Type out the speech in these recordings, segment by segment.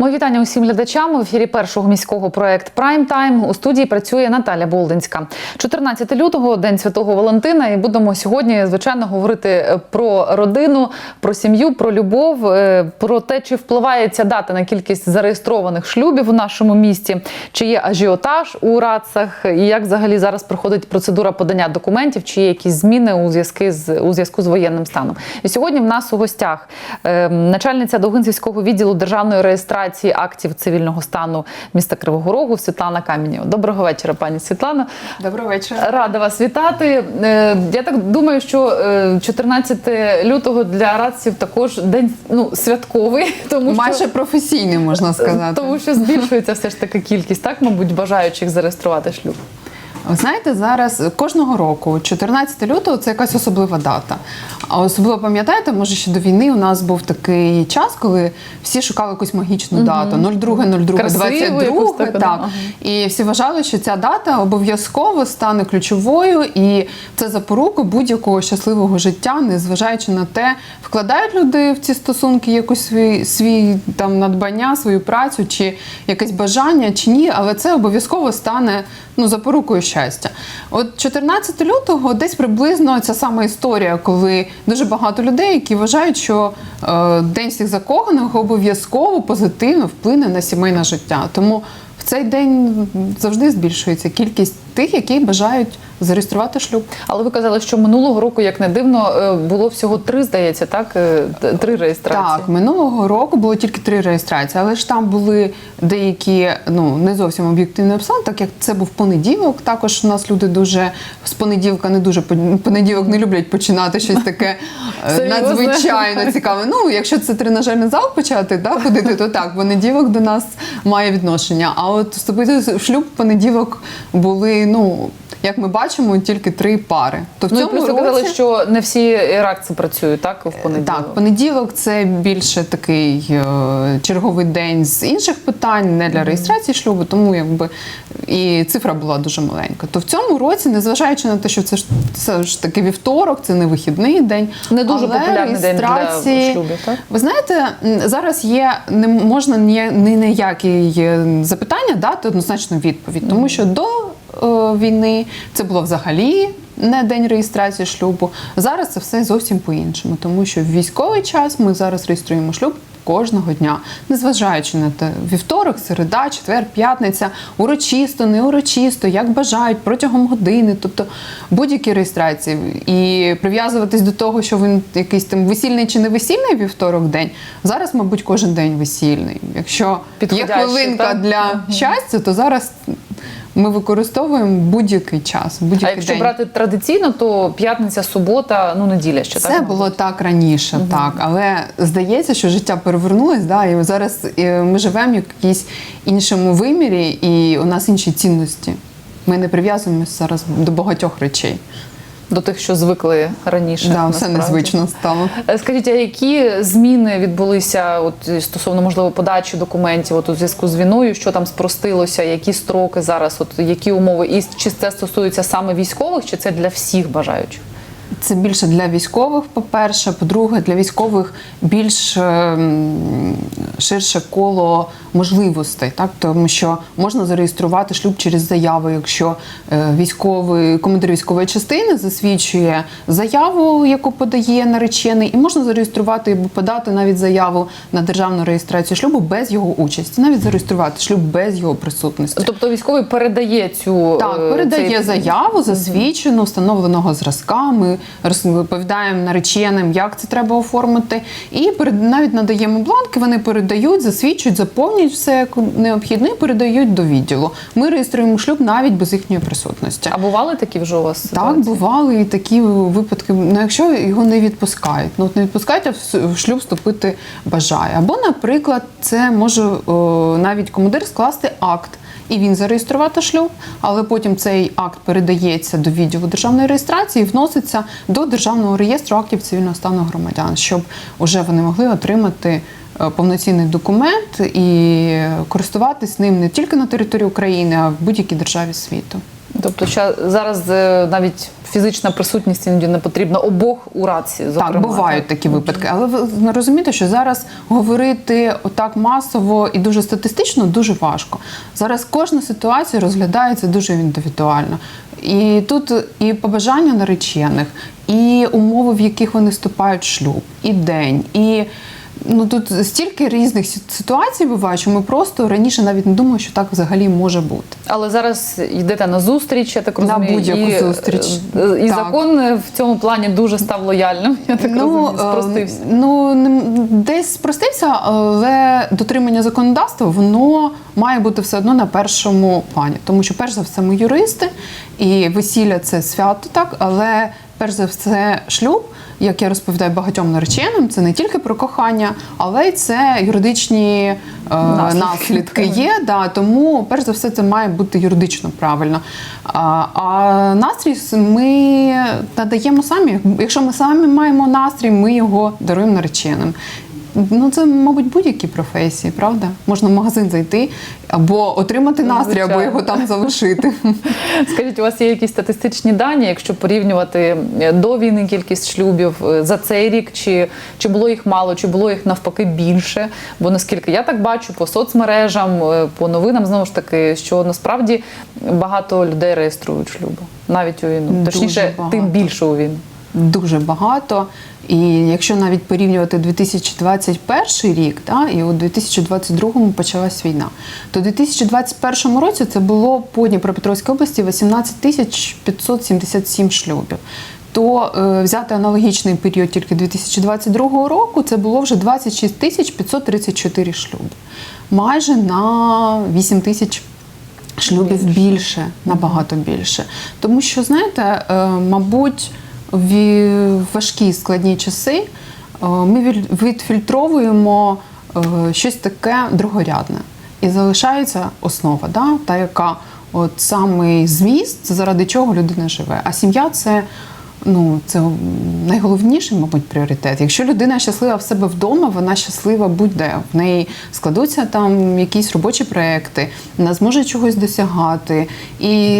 Мої вітання усім глядачам. В ефірі першого міського проект Прайм Тайм у студії працює Наталя Болдинська. 14 лютого, день святого Валентина, і будемо сьогодні звичайно говорити про родину, про сім'ю, про любов, е, про те, чи впливає ця дата на кількість зареєстрованих шлюбів у нашому місті, чи є ажіотаж у радцах, і як взагалі зараз проходить процедура подання документів, чи є якісь зміни у зв'язку з у зв'язку з воєнним станом. І сьогодні в нас у гостях е, начальниця Довгинцівського відділу державної реєстрації актів цивільного стану міста Кривого Рогу Світлана Камінєва. Доброго вечора, пані Світлана. Доброго вечора. Рада вас вітати. Е, Я так думаю, що е, 14 лютого для радців також день ну, святковий, тому Майже що, професійний, можна сказати. тому що збільшується все ж таки кількість, так, мабуть, бажаючих зареєструвати шлюб. Ви знаєте, зараз кожного року, 14 лютого, це якась особлива дата. А особливо пам'ятаєте, може ще до війни у нас був такий час, коли всі шукали якусь магічну дату 02, 02, Красиву 22. якусь. Так. І всі вважали, що ця дата обов'язково стане ключовою, і це запорука будь-якого щасливого життя, незважаючи на те, вкладають люди в ці стосунки якусь свій, свій там надбання, свою працю чи якесь бажання, чи ні, але це обов'язково стане ну, запорукою щастя. От 14 лютого десь приблизно ця сама історія, коли дуже багато людей, які вважають, що е, День всіх закоханих обов'язково позитивно вплине на сімейне життя. Тому в цей день завжди збільшується кількість тих, які бажають зареєструвати шлюб. Але ви казали, що минулого року, як не дивно, е, було всього три, здається, так? Е, Три реєстрації. Так, минулого року було тільки три реєстрації, але ж там були деякі ну не зовсім об'єктивні обставини, так як це був понеділок. Також у нас люди дуже з понеділка не дуже пон- понеділок не люблять починати щось таке е, надзвичайно цікаве. Ну, якщо це тренажерний зал почати, да, ходити, то так, понеділок до нас має відношення. А от вступити в шлюб понеділок були, ну. Як ми бачимо, тільки три пари. То в Ну, цьому році... казали, що не всі ракці працюють, так, в понеділок? Так, понеділок це більше такий е, черговий день з інших питань, не для реєстрації шлюбу, тому якби і цифра була дуже маленька. То в цьому році, незважаючи на те, що це ж це ж таки вівторок, це не вихідний день, Не дуже але популярний день для реєстрації- шлюбів, так? Ви знаєте, зараз є не можна ні, ні на які е, запитання дати однозначну відповідь, тому що до війни це було взагалі. Не день реєстрації шлюбу. Зараз це все зовсім по-іншому, тому що в військовий час ми зараз реєструємо шлюб кожного дня, незважаючи на те, вівторок, середа, четвер, п'ятниця, урочисто, не урочисто, як бажають протягом години, тобто будь-які реєстрації. І прив'язуватись до того, що він якийсь там весільний чи не весільний вівторок день. Зараз, мабуть, кожен день весільний. Якщо є хвилинка так? для щастя, то зараз ми використовуємо будь-який час, будь-який А якщо день. брати традиційно, то п'ятниця, субота, ну неділя ще так. Це було так раніше, так. Але здається, що життя перевернулось, да, і зараз е, ми живемо в якійсь іншому вимірі, і у нас інші цінності. Ми не прив'язуємося зараз до багатьох речей. До тих, що звикли раніше. Да, все незвично стало. Е, Скажіть, а які зміни відбулися от стосовно можливо подачі документів от у зв'язку з війною? Що там спростилося? Які строки зараз? От які умови? І чи це стосується саме військових, чи це для всіх бажаючих? Це більше для військових, по-перше. По-друге, для військових більш ем, ширше коло можливостей, так тому що можна зареєструвати шлюб через заяву, якщо е, військовий командир військової частини засвідчує заяву, яку подає наречений, і можна зареєструвати або подати навіть заяву на державну реєстрацію шлюбу без його участі, навіть зареєструвати шлюб без його присутності. Тобто військовий передає цю Так, е, передає цей- заяву засвідчену, встановленого зразка. Розповідаємо нареченим, як це треба оформити. І навіть надаємо бланки. Вони передають, засвідчують, заповнюють все як необхідно і передають до відділу. Ми реєструємо шлюб навіть без їхньої присутності. А бували такі вже у вас? Так, бували і такі випадки. Ну, якщо його не відпускають, ну от не відпускають, а в- в шлюб вступити бажає. Або, наприклад, це може о, навіть командир скласти акт. І він зареєструвати шлюб, але потім цей акт передається до відділу державної реєстрації і вноситься до державного реєстру актів цивільного стану громадян, щоб уже вони могли отримати е, повноцінний документ і користуватись ним не тільки на території України, а в будь-якій державі світу. Тобто зараз е, навіть фізична присутність іноді не потрібна обох у раці. Зокрема, так, бувають такі випадки. Але ви розумієте, що зараз говорити отак масово і дуже статистично дуже важко. Зараз кожна ситуація розглядається дуже індивідуально. І тут і побажання наречених, і умови, в яких вони вступають в шлюб, і день, і. Ну тут стільки різних ситуацій буває, що ми просто раніше навіть не думали, що так взагалі може бути. Але зараз йдете на зустріч, я так На розумію. будь-яку і, зустріч. е, І Так. закон в цьому плані дуже став лояльним. Я так розумію, е, спростився. Ну не- десь спростився, але дотримання законодавства воно має бути все одно на першому плані. Тому що, перш за все, ми юристи, і весілля це свято, так, але перш за все, шлюб, як я розповідаю багатьом нареченим, це не тільки про кохання, але й це юридичні е, Наслідки. наслідки є. Да, тому, перш за все, це має бути юридично правильно. А, а настрій ми надаємо самі. Якщо ми самі маємо настрій, ми його даруємо нареченим. Ну, це, мабуть, будь-які професії, правда? Можна в магазин зайти або отримати настрій, або його там залишити. Скажіть, у вас є якісь статистичні дані, якщо порівнювати е, до війни кількість шлюбів е, за цей рік, чи, чи було їх мало, чи було їх навпаки більше? Бо наскільки я так бачу по соцмережам, е, по новинам, знову ж таки, що насправді багато людей реєструють шлюби навіть у війну. Точніше, тим більше у війну. Дуже багато. І якщо навіть порівнювати 2021 рік, та, і у 2022 почалась війна, то у 2021 році це було по Дніпропетровській області 18 тисяч 577 шлюбів. То е, взяти аналогічний період тільки 2022 року, це було вже 26 тисяч 534 шлюби. Майже на 8 тисяч шлюбів більше, набагато більше. Тому що, знаєте, е, мабуть, в важкі складні часи е, ми відфільтровуємо е, щось таке другорядне. І залишається основа, да? та яка от самий зміст, заради чого людина живе. А сім'я це. Ну, це найголовніший, мабуть, пріоритет. Якщо людина щаслива в себе вдома, вона щаслива будь-де. В неї складуться там якісь робочі проекти, вона зможе чогось досягати. І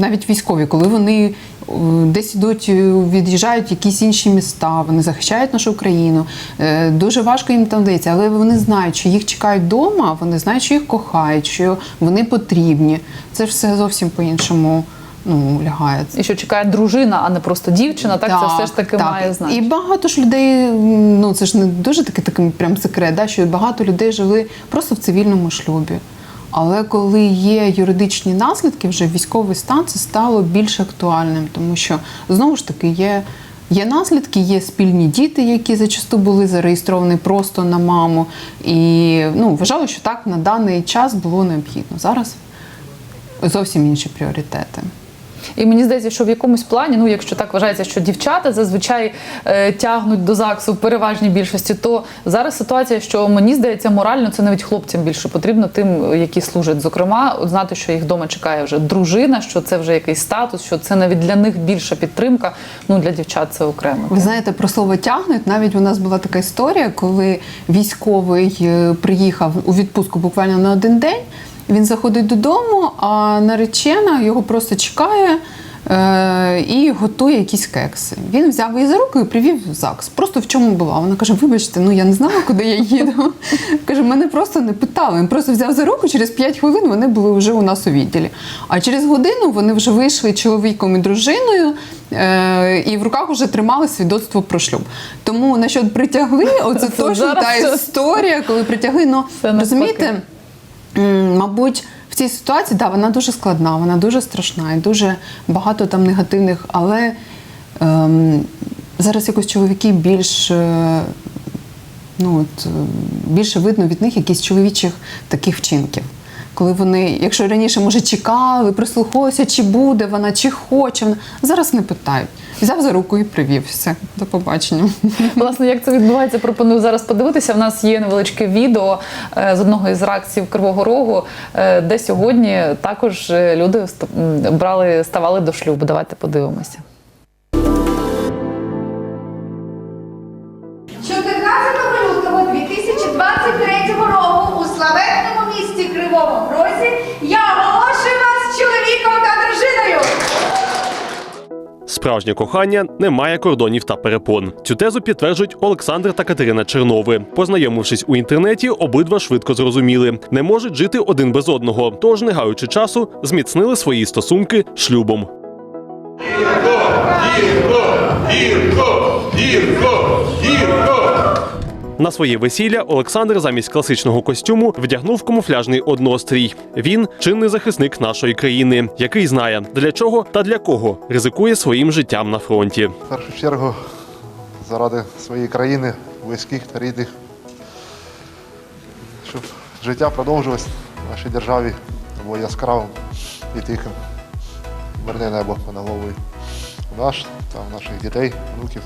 навіть військові, коли вони е, десь ідуть, е, від'їжджають якісь інші міста, вони захищають нашу країну. е, Дуже важко їм там дається, але вони знають, що їх чекають вдома, вони знають, що їх кохають, що вони потрібні. Це ж все зовсім по-іншому ну, лягає. І що чекає дружина, а не просто дівчина, так, це все ж таки має значення. І багато ж людей, ну це ж не дуже такий такий прям секрет, да, що багато людей жили просто в цивільному шлюбі. Але коли є юридичні наслідки, вже військовий стан це стало більш актуальним, тому що знову ж таки є. Є наслідки, є спільні діти, які зачасту були зареєстровані просто на маму. І ну, вважали, що так на даний час було необхідно. Зараз зовсім інші пріоритети. І мені здається, що в якомусь плані, ну якщо так вважається, що дівчата зазвичай е, тягнуть до ЗАГСу в переважній більшості, то зараз ситуація, що мені здається, морально це навіть хлопцям більше потрібно, тим, які служать. Зокрема, знати, що їх вдома чекає вже дружина, що це вже якийсь статус, що це навіть для них більша підтримка. Ну для дівчат це окремо. Ви знаєте, про слово тягнуть. Навіть у нас була така історія, коли військовий е, приїхав у відпустку буквально на один день. Він заходить додому, а наречена його просто чекає е, і готує якісь кекси. Він взяв її за руку і привів в ЗАГС. Просто в чому була? Вона каже: Вибачте, ну я не знала, куди я їду. Каже, мене просто не питали. Він просто взяв за руку. Через 5 хвилин вони були вже у нас у відділі. А через годину вони вже вийшли чоловіком і дружиною. Е, і в руках вже тримали свідоцтво про шлюб. Тому на що притягли, оце Це точно та історія, коли притягли. Ну розумієте, мабуть, в цій ситуації да, вона дуже складна, вона дуже страшна і дуже багато там негативних, але ем, зараз якось чоловіки більш. е, Ну, от, е, більше видно від них якісь чоловічих таких вчинків. Коли вони, якщо раніше, може, чекали, прислухалися, чи буде вона, чи хоче вона, зараз не питають. Взяв за руку і привів. Все, до побачення. Власне, як це відбувається, пропоную зараз подивитися. В нас є невеличке відео е, з одного із реакцій Кривого Рогу, е, де сьогодні також е, люди брали, ставали до шлюбу. Давайте подивимося. Справжнє кохання не має кордонів та перепон. Цю тезу підтверджують Олександр та Катерина Чернови. Познайомившись у інтернеті, обидва швидко зрозуміли, не можуть жити один без одного. Тож, не гаючи часу, зміцнили свої стосунки шлюбом. Гірко, гірко, гірко. На своє весілля Олександр замість класичного костюму вдягнув камуфляжний однострій. Він чинний захисник нашої країни, який знає для чого та для кого ризикує своїм життям на фронті. В першу чергу заради своєї країни, близьких та рідних, щоб життя продовжилось в нашій державі, було яскравим і тихим. Мирне небо над головою. Наш та наших дітей, внуків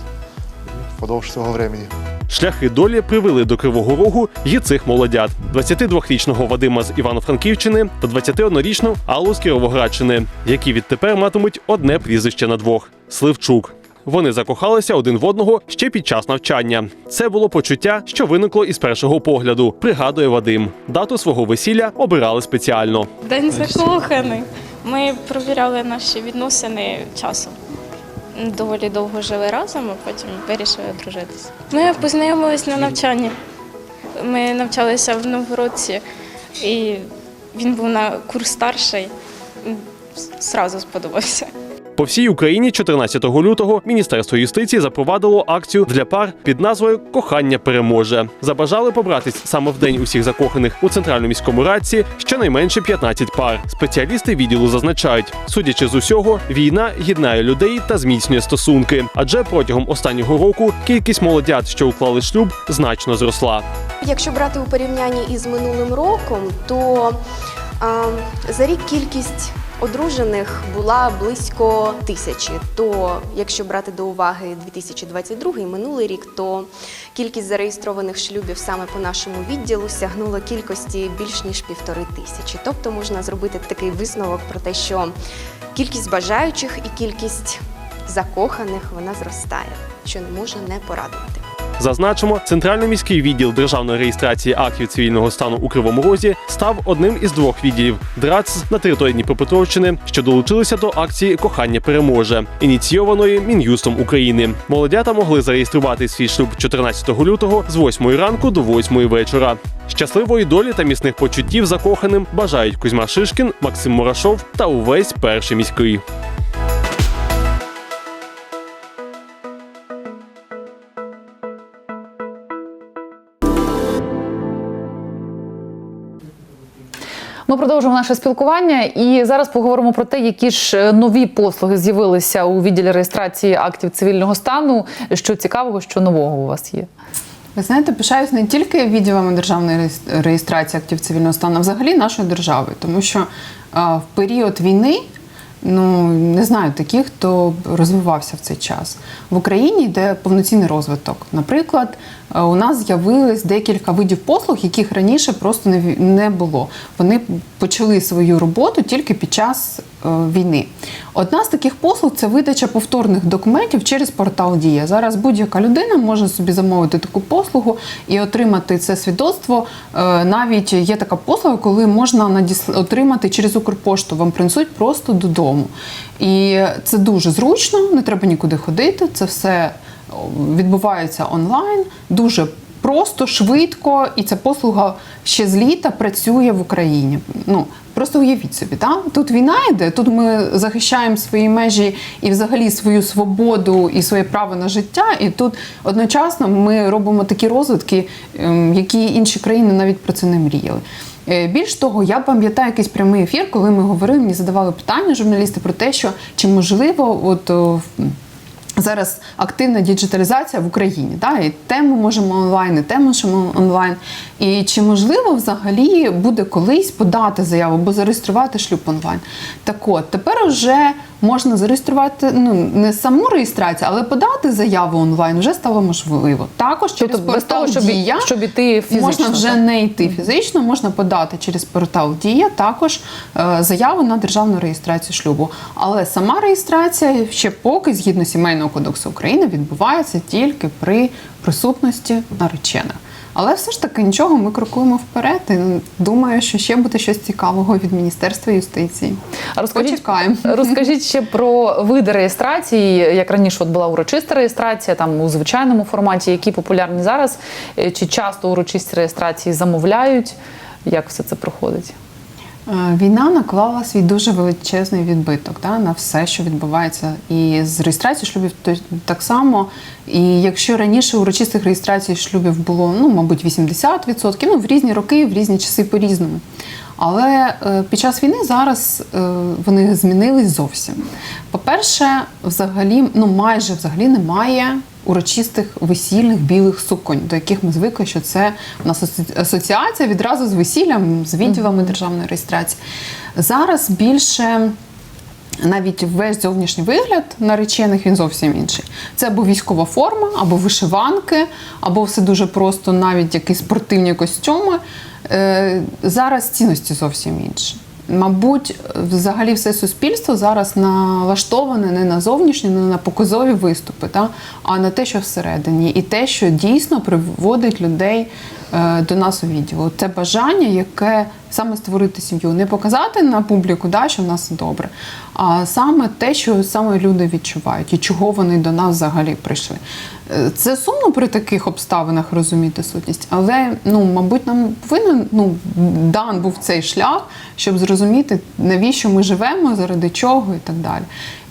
впродовж цього времени. Шляхи долі привели до Кривого Рогу і цих молодят: 22-річного Вадима з Івано-Франківщини та 21-річну Аллу з Кіровоградщини, які відтепер матимуть одне прізвище на двох Сливчук. Вони закохалися один в одного ще під час навчання. Це було почуття, що виникло із першого погляду. Пригадує Вадим. Дату свого весілля обирали спеціально. День закоханий. Ми провіряли наші відносини часом. Доволі довго жили разом, а потім вирішили одружитися. Ми познайомились на навчанні. Ми навчалися в Новгородці, і він був на курс старший. Зразу сподобався. По всій Україні 14 лютого Міністерство юстиції запровадило акцію для пар під назвою Кохання переможе. Забажали побратись саме в день усіх закоханих у центральному міському радці щонайменше 15 пар. Спеціалісти відділу зазначають, судячи з усього, війна єднає людей та зміцнює стосунки. Адже протягом останнього року кількість молодят, що уклали шлюб, значно зросла. Якщо брати у порівнянні із минулим роком, то а, за рік кількість одружених була близько тисячі. То якщо брати до уваги 2022 і минулий рік, то кількість зареєстрованих шлюбів саме по нашому відділу сягнула кількості більш ніж півтори тисячі. Тобто можна зробити такий висновок про те, що кількість бажаючих і кількість закоханих вона зростає, що не може не порадувати. Зазначимо, центральний міський відділ державної реєстрації актів цивільного стану у Кривому Розі став одним із двох відділів ДРАЦ на території Дніпропетровщини, що долучилися до акції Кохання переможе, ініційованої Мін'юстом України. Молодята могли зареєструвати свій шлюб 14 лютого з 8 ранку до 8 вечора. Щасливої долі та міцних почуттів закоханим бажають Кузьма Шишкін, Максим Мурашов та увесь перший міський. Ми продовжуємо наше спілкування і зараз поговоримо про те, які ж е, нові послуги з'явилися у відділі реєстрації актів цивільного стану. Що цікавого, що нового у вас є? Ви знаєте, пишаюсь не тільки відділами державної реєс- реєстрації актів цивільного стану, а взагалі нашої держави, тому що в період війни. Ну не знаю таких, хто розвивався в цей час. В Україні йде повноцінний розвиток. Наприклад, е, у нас з'явилось декілька видів послуг, яких раніше просто не було. Вони почали свою роботу тільки під час війни. Одна з таких послуг це видача повторних документів через портал Дія. Зараз будь-яка людина може собі замовити таку послугу і отримати це свідоцтво. Е, Навіть є така послуга, коли можна отримати через Укрпошту. Вам принесуть просто додому. І це дуже зручно, не треба нікуди ходити. Це все відбувається онлайн, дуже просто, швидко, і ця послуга ще з літа працює в Україні. Ну просто уявіть собі, та? тут війна йде, тут ми захищаємо свої межі і взагалі свою свободу і своє право на життя. І тут одночасно ми робимо такі розвитки, ем, які інші країни навіть про це не мріяли. Е, Більш того, я пам'ятаю якийсь прямий ефір, коли ми говорили, мені задавали питання журналісти про те, що чи можливо, от зараз активна діджиталізація в Україні. Да? І те ми можемо онлайн, і те можемо онлайн. І чи можливо взагалі буде колись подати заяву або зареєструвати шлюб онлайн? Так от, тепер вже можна зареєструвати ну не саму реєстрацію, але подати заяву онлайн вже стало можливо. Також через Тобто без того, щоб, Дія щоб іти фізично. Можна вже так? не йти фізично, можна подати через портал Дія також е, заяву на державну реєстрацію шлюбу. Але сама реєстрація ще поки, згідно сімейного кодексу України, відбувається тільки при присутності наречених. Але все ж таки нічого, ми крокуємо вперед. І думаю, що ще буде щось цікавого від Міністерства юстиції. Розкажіть, Почекаємо. розкажіть ще про види реєстрації, як раніше от була урочиста реєстрація, там у звичайному форматі, які популярні зараз, Е, чи часто урочисті реєстрації замовляють, як все це проходить? Е, Війна наклала свій дуже величезний відбиток да, на все, що відбувається, і з реєстрацією шлюбів то- так само. І якщо раніше урочистих реєстрацій шлюбів було, ну, мабуть, 80%, ну, в різні роки, в різні часи по-різному. Але е, під час війни зараз е, вони змінились зовсім. По-перше, взагалі, ну майже взагалі немає урочистих весільних білих суконь, до яких ми звикли, що це у нас асоціація відразу з весіллям, з відділами державної реєстрації. Зараз більше. Навіть весь зовнішній вигляд наречених він зовсім інший. Це або військова форма, або вишиванки, або все дуже просто, навіть якісь спортивні костюми. Е, зараз цінності зовсім інші. Мабуть, взагалі все суспільство зараз налаштоване не на зовнішні, не на показові виступи, та, а на те, що всередині, і те, що дійсно приводить людей до нас у відділу. Це бажання, яке саме створити сім'ю, не показати на публіку, да, що в нас добре, а саме те, що саме люди відчувають і чого вони до нас взагалі прийшли. Е, Це сумно при таких обставинах розуміти сутність, але ну, мабуть, нам повинен ну, дан був цей шлях, щоб зрозуміти, навіщо ми живемо, заради чого і так далі.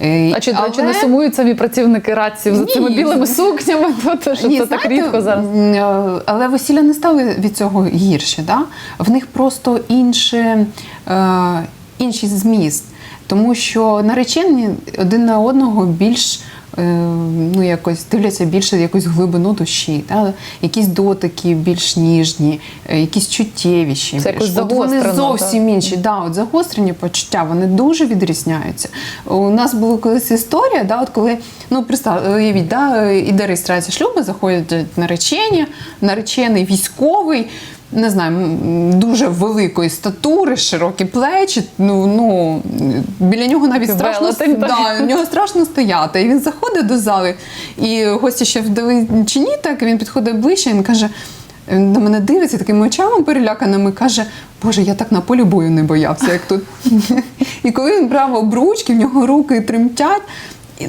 Е, А чи, до речі, не сумують самі працівники раців за цими білими сукнями? То, що Ні, це так рідко зараз. е, Але весілля не стали від цього гірше. Да? В них просто інше, е, інший зміст. Тому що наречені один на одного більш ну, якось дивляться більше якусь глибину душі, да? якісь дотики більш ніжні, е, якісь чуттєвіші. Це більш. якось От вони зовсім інші. Да, от загострені почуття, вони дуже відрізняються. У нас була колись історія, да, от коли, ну представ, уявіть, да, іде реєстрація шлюбу, заходять наречені, наречений військовий. Не знаю, дуже великої статури, широкі плечі. Ну, ну біля нього навіть страшно да, у нього страшно стояти. І він заходить до зали, і гості ще вдали чи ні, так він підходить ближче. Він каже: він на мене дивиться такими очами переляканими, каже: Боже, я так на полі бою не боявся, як тут. І коли він брав обручки, в нього руки тремтять.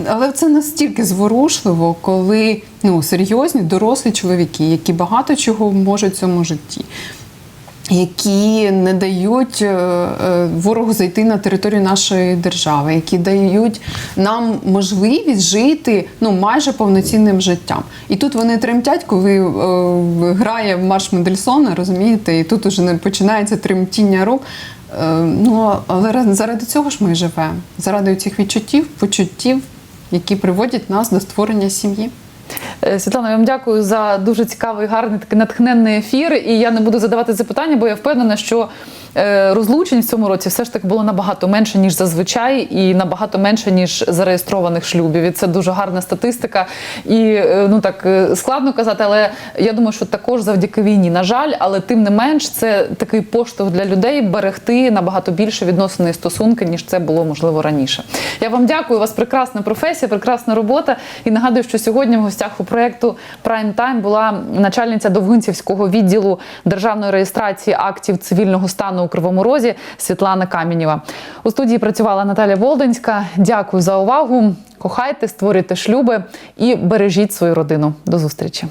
Але це настільки зворушливо, коли ну, серйозні дорослі чоловіки, які багато чого можуть в цьому житті, які не дають е, е, ворогу зайти на територію нашої держави, які дають нам можливість жити ну, майже повноцінним життям. І тут вони тремтять, коли е, грає марш Мендельсона, розумієте, і тут уже не починається тремтіння рук. Е, ну, але заради цього ж ми живемо, заради цих відчуттів, почуттів, які приводять нас до створення сім'ї. Е, Світлана, я вам дякую за дуже цікавий, гарний такий натхненний ефір. І я не буду задавати запитання, бо я впевнена, що е, розлучень в цьому році все ж таки було набагато менше, ніж зазвичай, і набагато менше, ніж зареєстрованих шлюбів. І це дуже гарна статистика. І е, ну так складно казати, але я думаю, що також завдяки війні, на жаль, але тим не менш, це такий поштовх для людей берегти набагато більше відносини і стосунки, ніж це було можливо раніше. Я вам дякую. У вас прекрасна професія, прекрасна робота. І нагадую, що сьогодні в гостях у проєкту Prime Time була начальниця Довгинцівського відділу державної реєстрації актів цивільного стану у Кривому Розі Світлана Камінєва. У студії працювала Наталя Волденська. Дякую за увагу. Кохайте, створюйте шлюби і бережіть свою родину. До зустрічі.